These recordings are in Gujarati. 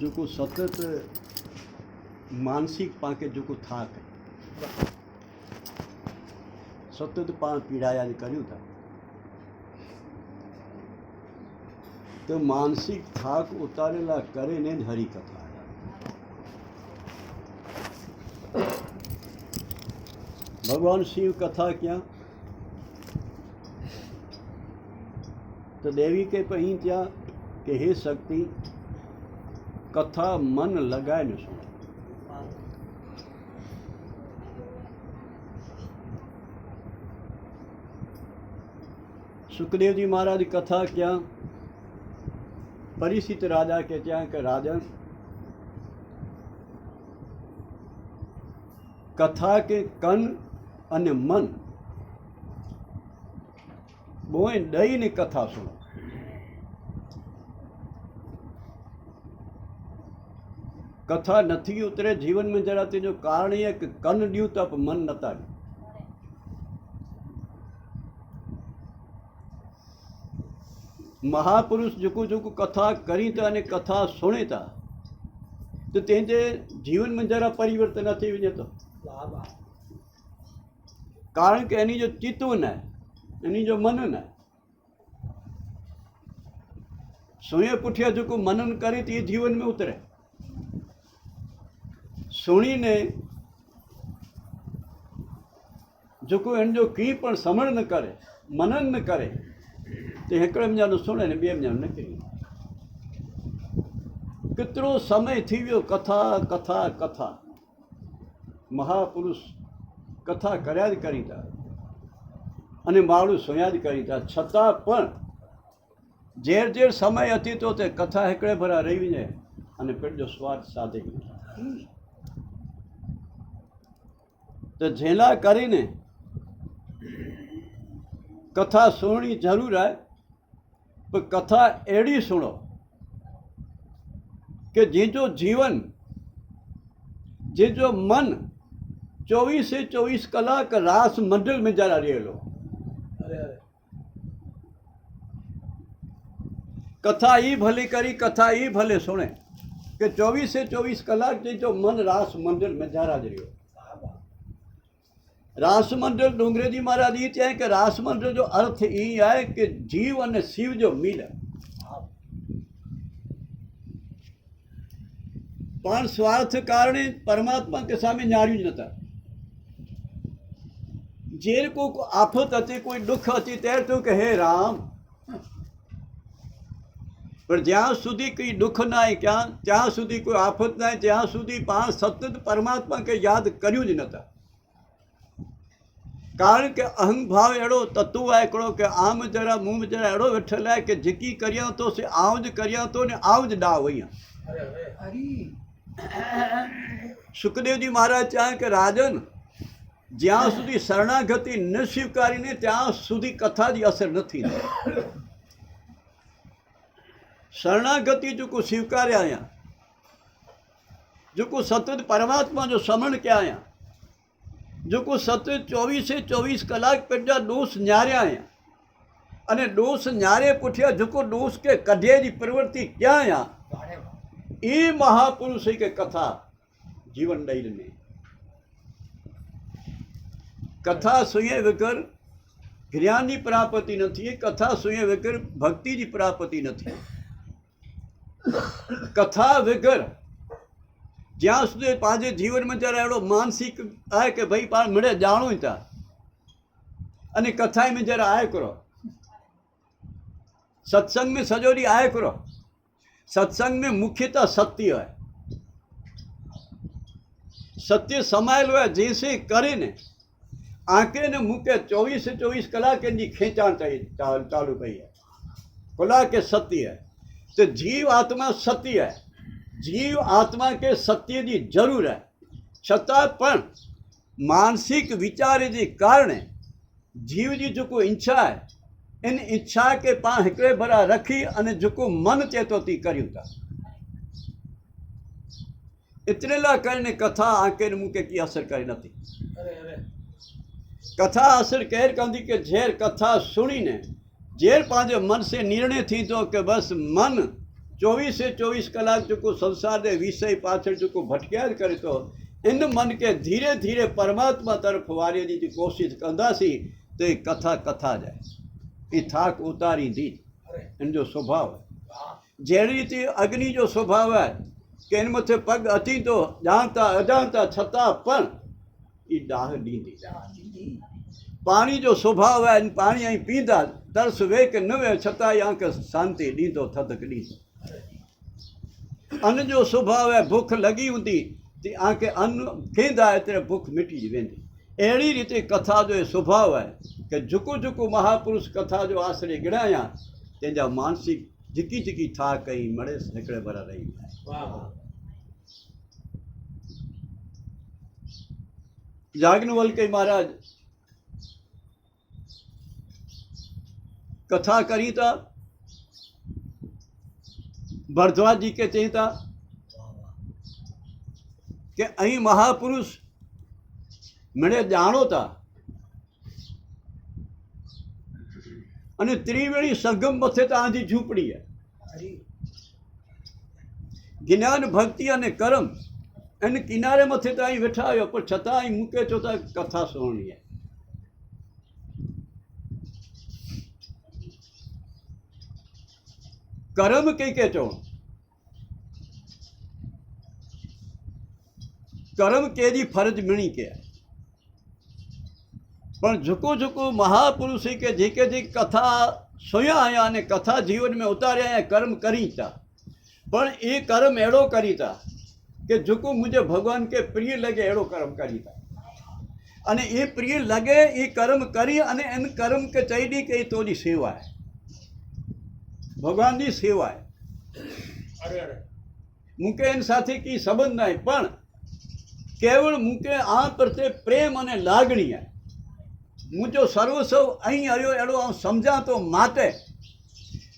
जेको सतत मानसिक पाण जेको थाक सतत पाण पीड़ाया करियूं था। त मानसिक थाक उतारे लाइ करे ने हरी कथा भगवान शिव कथा कया? तो देवी के पही थिया कि हे शक्ति કથા મન લગાવીને શું સુખદેવજી મહારાજ કથા ક્યાં? પરિચિત રાજા કે ત્યાં કે રાજન? કથા કે કન અને મન? બોય દઈને કથા સુણો. કથા નથી ઉતરે, જીવનમાં જરા તેનું કારણ એ કે કન ડ્યુ તપ મન નતા મહાપુરુષ ઝૂકું ઝૂકું કથા કરીતા અને કથા સુણીતા. તો તે જીવનમાં જરા પરિવર્તન નથી જતો. કારણ કે એની જો ચિત્તું ના એની જો મન ના સૂર્ય પૂઠિયા ઝૂકું મનન કરી તે જીવનમાં ઉતરે. સુણીને જો કોઈ એને જો કી પણ સમરણ ન કરે, મનન ન કરે, તે હેકડમ જાનું સુણે ને બેમ જાનું કરી. કેટલો સમય થઈ ગયો કથા કથા કથા. મહાપુરુષ કથા કર્યા જ કરીતા અને માળું સોયા જ કરીતા છતાં પણ ઝેર ઝેર સમય હતી તો તે કથા હેકડે ભરા રહીને અને પેટજો સ્વાદ સાધી ગયો. તો ઝેલા કરીને કથા સુણની જરૂર આવે પણ કથા એડી સુણો કે જે જો જીવન જે જો મન ચોવીસે ચોવીસ કલાક રાસ મંડળ में જરા રહેલો કથા ઈ ભલે કરી કથા ઈ ભલે સુણે કે ચોવીસે ચોવીસ કલાક જે જો મન રાસ મંડળ में જરા જ રહ્યો રાસ મંડળ ડુંગરેજી મહારાજ ઈ ત્યાં કે રાસ મંડળ જો અર્થ ઈ आहे કે જીવ અને શિવ જો મિલે પણ સ્વાર્થ કારણે પરમાત્મા કે સામે ન્યાર્યું જ નતા જે કોઈ આફત હતી કોઈ દુઃખ હતી ત્યારે તો કે હે રામ પણ જ્યાં સુધી કોઈ દુઃખ ના હોય ક્યાં ત્યાં સુધી કોઈ આફત ના હોય ત્યાં સુધી પાંચ સતત પરમાત્મા કે યાદ કર્યું જ નતા કારણ કે અહંભાવ એડો, તત્વ એકડો કે આમ જરા, મુમ જરા એડો વેઠેલા કે જીકી કર્યા તો છે, આવ જ કર્યા તો ને આવ જ ડાવ અહીંયા. સુખદેવજી મહારાજ ચાહે કે રાજન, જ્યાં સુધી શરણાગતિ ન સ્વીકારીને ત્યાં સુધી કથા જ અસર નથી શરણાગતિ ચૂકું સ્વીકાર્યા અહીંયા ચૂકું સતત પરમાત્મા જો સમણ ક્યાં અહીંયા? જો કોઈ સતત ચોવીસે ચોવીસ કલાક પેટા દોષ ન્યાર્યા અહીંયા અને દોષ ન્યારે પૂછ્યા જો કોઈ દોષ કે કઢેરી પ્રવૃત્તિ ક્યાં અહીંયા એ મહાપુરુષ કે કથા જીવન દઈને કથા સુએ વગર જ્ઞાનની પ્રાપ્તિ નથી કથા સુએ વગર ભક્તિની પ્રાપ્તિ નથી કથા વગર જ્યાં સુધી પાંજે જીવનમાં ત્યારે એવડો માનસિક આય કે ભાઈ પાણ મળે, જાણું ત્યાં. અને કથાઈમાં જ્યારે આય કરો સત્સંગ મેં સજોડી આય કરો સત્સંગ સત્સંગમાં મુખ્યતા સત્ય હોય. સત્ય સમાયેલું હોય જેસે કરીને આંકે ને મૂકે, ચોવીસે ચોવીસ કલાક એની ખેંચાણ થઈ ચાલુ થઈ ખુલા કે સત્ય. તો જીવ આત્મા સત્ય. હૈ જીવ આત્મા કે સત્યની જરૂર હે. છતાં પણ માનસિક વિચારને કારણે જીવની જેકો ઈચ્છા હે એની ઈચ્છા કે પા હિકડે ભરા રખી અને જેકો મન ચેતોતી કર્યું હતા એટલેલા કરીને કથા આંકેને મૂકે કી અસર કરી નથી. કથા અસર કેર કંદી કે ઝેર કથા સુણીને ઝેર પાંજે મન સે નિર્ણયથી તો કે બસ મન चौबीस ચોવીસ કલાક ચૂકું સંસારને વિષય પાછળ ચૂકું ભટક્યા જ કરતો इन मन के धीरे धीरे परमात्मा तरफ़ वारे जी कोशिशि कंदासीं त तो कथा कथा जाए। हीअ थाक उतारींदी हिन जो स्वभाव है। जड़ी रीति अग्नि जो स्वभाव है कि हिन मथे पग अची तो ॼाणता अॼाणता छता, पण हीअ ॾाह ॾींदी पाणी जो स्वभाव है पाणी ऐं पींदा, तर्स वेक न वेह छता या शांती ॾींदो थधक ॾींदो દીધો થતક દીધો અન્ન જો સ્વભાવ હોય ભૂખ લગી હતી તે આંખે અન્ન ફેંદાય ત્યારે ભૂખ મીટી જ વેંદી એવી રીતે કથા જો એ સ્વભાવ હોય કે ઝુકું ઝુકું મહાપુરુષ કથા જો આશરે ગણાયા તેજા માનસિક ઝીકી ઝીકી થા કઈ મળે નીકળે બરા રહી જાય. ભરદ્વાજી કે ચેતા? કે અહીં મહાપુરુષ મને જાણો તા અને ત્રિવેણી સંગમ મથે તો આંધી ઝૂંપડી જ્ઞાન, ભક્તિ અને કર્મ એને કિનારે મથે તો અહીં બેઠા આવ્યો પણ છતાં અહીં મૂકે છો તો કથા સોણી કરમ કઈ કે ચો કર્મ કેદી ફરજ મિણી કે. પણ ઝુકો ઝુકો મહાપુરુષે કે જે કે જે કથા સોયા આયા અને કથા જીવનમાં ઉતાર્યા આયા કર્મ કરી તા પણ એ કર્મ એડો કરી તા કે ઝુકો મુझे ભગવાન કે પ્રિય લગે એડો કર્મ કરી તા અને એ પ્રિય લગે એ કર્મ કરી અને એમ કર્મ કે ચૈડી કે એ તોડી સેવાય. ભગવાનની સેવાય. મૂકે એની સાથે કી સંબંધ નહીં પણ કેવળ મૂકે આ પ્રત્યે પ્રેમ અને લાગણી હું. જો સર્વસૌ અહીં આવ્યો એડો આમ સમજાતો માટે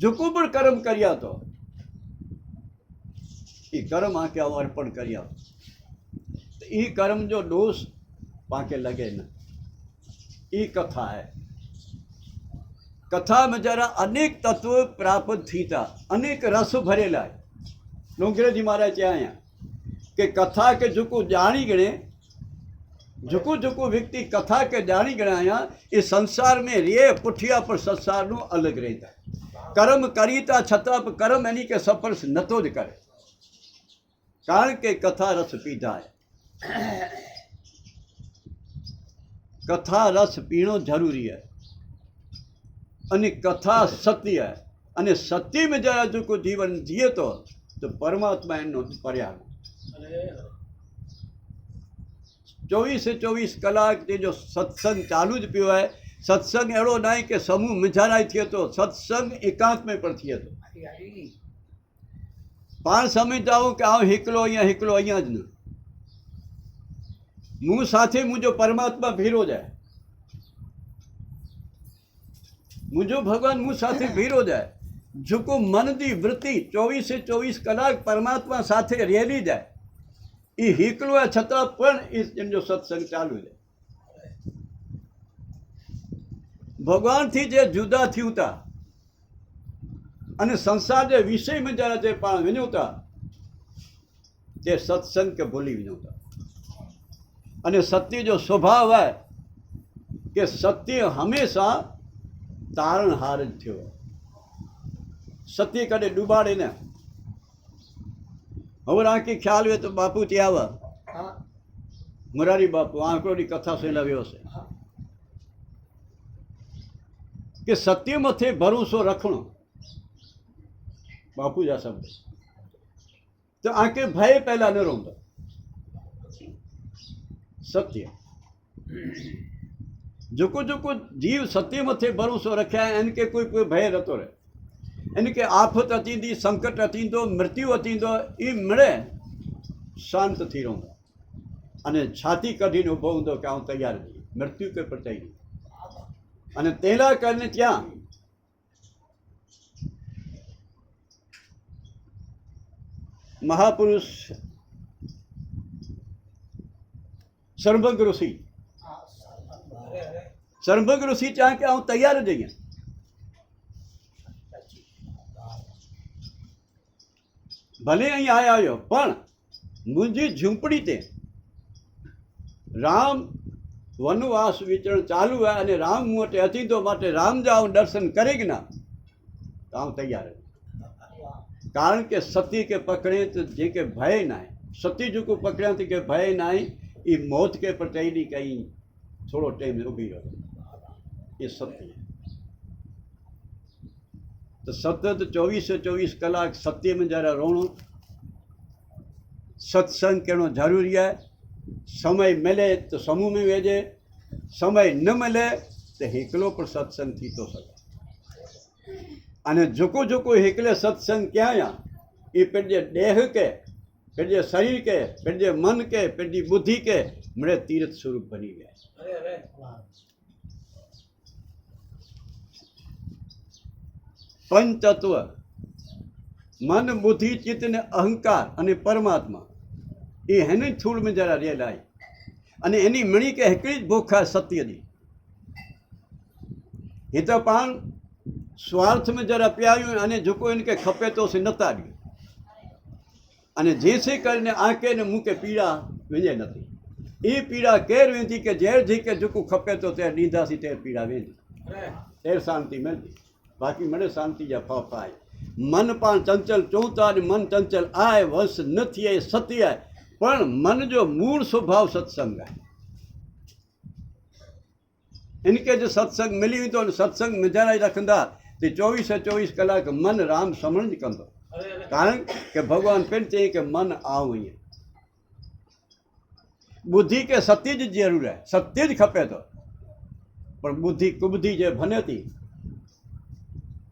ઝૂકું પણ કર્મ કર્યા તો. એ કર્મ આંકે અર્પણ કર્યા. એ કર્મ જો દોષ પાકે લગે ના. એ કથા હે. કથા में જરા અનેક તત્વ પ્રાપ્ત થીતા, અનેક રસ ભરેલા ડોંગરેજી મહારાજ ત્યાં અહીંયા કે કથા કે ઝૂકું જાણી ગણે ઝૂકું ઝૂકું વ્યક્તિ કથા કે જાણી ગણાયા એ સંસારમાં રે પુઠિયા પર સંસારનું અલગ રહેતા કર્મ કરીતા છતાં કર્મ એની કે સફળ નતો જ કરે કારણ કે કથા રસ પીધા કથા રસ પીણો જરૂરી હૈ અને કથા સત્ય અને સત્યમાં જરા જો કોઈ જીવન જીએ તો તો પરમાત્મા એનો પર્યાય ચોવીસે ચોવીસ કલાક જે જો સત્સંગ ચાલુ જ પીવો હોય સત્સંગ એડો નહીં કે સમૂહ મિજારાય થયો તો સત્સંગ એકાંતમાં પણ થયો તો પણ સમજાવું કે આ હિકલો અહીંયા હિકલો અહીંયા જ ન હું સાથે મુજો પરમાત્મા ભીરો જાય મુજો ભગવાન મું સાથે ભીરો જાય ઝુકો મનની વૃત્તિ ચોવીસે ચોવીસ કલાક પરમાત્મા સાથે રેલી જાય એ હિકલો છતાં પણ એ જો સત્સંગ ચાલુ છે ભગવાનથી જે જુદા થયુંતા અને સંસાર જે વિષયમાં જ્યારે જે પણ વિનવતા તે સત્સંગ કે ભૂલી વિનવતા અને સત્ય જો સ્વભાવ હોય કે સત્ય હંમેશા તારણહાર જ થયો સત્ય કડે ડૂબાડે ને હવે આંખી ખ્યાલ હોય તો બાપુ ત્યાં આવે મોરારી બાપુ આંકડોની કથા સેલાવ્યો છે કે સત્ય મથે ભરોસો રખણો બાપુ જ આ શબ્દ તો આંકે ભય પહેલા ન રોંધો સત્ય જોકો જોકો જીવ સત્ય મથે ભરોસો રખ્યા એને કે કોઈ કોઈ ભય નતો રહે यानी की आफ़त अचींदी संकट अचींदो मृत्यु अचींदो ई मिड़े शांत थी रहूँ अने छाती कढी ऊभो हूंदो की आउं तयारु मृत्यु के पचाई अने तंहिं लाइ करे थिया महापुरुष सर्वग ऋषि। हाँ, सर्वग ऋषि चाहे की आउं तयारु जई ભલે અહીં આવ્યો પણ મુંજી ઝૂંપડી તે. રામ વનવાસ વિચરણ ચાલુ હોય અને રામ મોટે અતિથિઓ માટે રામ જાઓ દર્શન કરે કે ના? તો તૈયાર કારણ કે સતી કે પકડે તો જે કે ભય નાય. સતી જુકું પકડ્યા તો કે ભય નાય એ મોત કે પટેલી કઈ થોડો ટાઈમ ઊભી રહ્યો એ સતી. તો સતત ચોવીસે ચોવીસ કલાક સત્યમાં જ્યારે રોણું, સત્સંગ કેણો જરૂરિયાત સમય મળે તો સમૂહમાં વેજે સમય ન મળે તો એકલો પણ સત્સંગ થીતો શકે. અને જોકો જોકો એકલે સત્સંગ ક્યાં એ પેટજે દેહ કે પેટજે શરીર કે પેટજે મન કે પેટજી બુદ્ધિ કે, મળે તીર્થ સ્વરૂપ બની જાય પંચતત્વ મન બુદ્ધિ ચિત્ત ને અહંકાર અને પરમાત્મા. એ હેને છૂળમાં જરા રેલાય અને એની મણી કે હેકડી જ ભૂખા સત્યની હિતપાન સ્વાર્થમાં જરા પ્યાયું અને ઝૂકો એને કે ખપે તો છે નતાર્યું અને જે છે કરીને આંકે ને મૂકે પીડા વેજે નથી. એ પીડા કેર વેચી કે ઝેર જી કે ઝૂકું ખપે તો તે નીંદાસી તેર પીડા વેચી તેર શાંતિ મેળવી. बाकी मने शांति जा पाप आए मन पा चंचल चौतारी मन चंचल आए वश न थिए सत्य आए पर मन जो मूल स्वभाव सत्संग है इनके जो सत्संग मिली हुई तो सत्संग मिजारा ही रखा तो चौबीस से चौबीस कलाक मन राम समण कह कारण के भगवान फिर चाहिए कि मन आओ ये बुद्धि के सत्य ज़रूर है सत्य खपे तो पर बुद्धि कुबुद्धि जो भने थी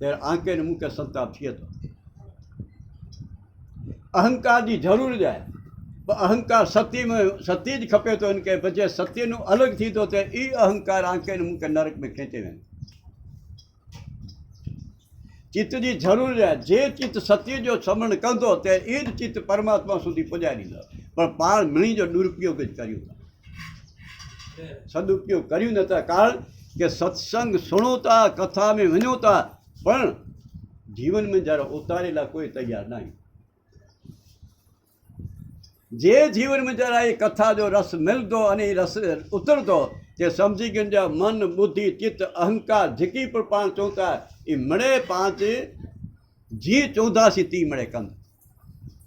ત્યારે આંકે ને મૂકે સંતાપ છીએ તો. અહંકારની જરૂર જાય અહંકાર સતીમાં સતી જ ખપે તો એને કહે પછી સત્યનું અલગથી તો તે એ અહંકાર આંકે મૂકે નરકમાં ખેંચી ને. ચિત્તની જરૂર રહે જે ચિત્ત સત્ય જો સમરણ કરતો તે એ જ ચિત્ત પરમાત્મા સુધી પહોંચાડી દો પણ પાળ મણી જો દુરુપયોગ જ કર્યું સદુપયોગ કર્યું નતા કારણ કે સત્સંગ સુણોતા કથા મેં વણ્યોતા પણ જીવનમાં જ્યારે ઉતારેલા કોઈ તૈયાર નહીં જે જીવનમાં જ્યારે એ કથા જો રસ મેળતો અને એ રસ ઉતરતો તે સમજી ગયું જ્યાં મન બુદ્ધિ ચિત્ત અહંકાર જીકી પર પાંચ ચોંતા એ મળે પાંચ જી ચોંધાસી તી મળે કંદ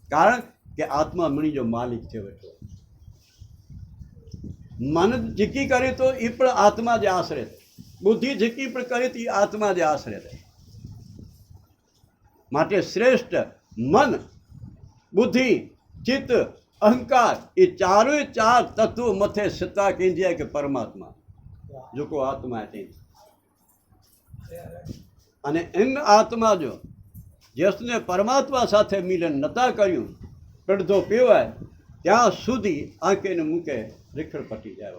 કારણ કે આત્મા મણી જો માલિક છે બેઠો મન જીકી કરે તો એ પણ આત્મા જ આશરે બુદ્ધિ જીકી પણ કરે તો એ આત્મા જ આશરે થાય માટે શ્રેષ્ઠ મન, બુદ્ધિ, ચિત્ત, અહંકાર, એ ચારોય ચાર તત્વો મથે સત્તા કહેજે કે પરમાત્મા. જો કો આત્મા છે. અને એમ આત્મા જો જેસને પરમાત્મા સાથે મિલન નતા કર્યું પડધો પીવાય, ત્યાં સુધી આંકીને મૂકે રીખડ પટી જાય.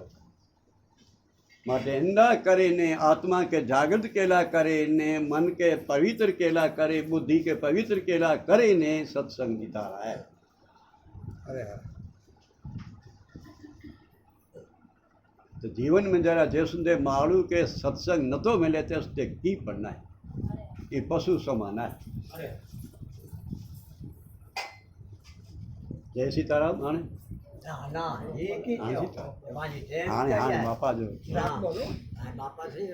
માટે એંડા કરીને આત્મા કે જાગૃત કેલા કરીને મન કે પવિત્ર કેલા करे बुद्धि के पवित्र केला કરીને सत्संग जीता रहा है तो जीवन में जरा जैसुंदे माण्हू के सत्संग नथो मिले तेसिते की पढ़ना है ये पशु समान है जय सीताराम हाणे ના ના એ કે હાણે હાણે બાપા જો. બાપા શ્રી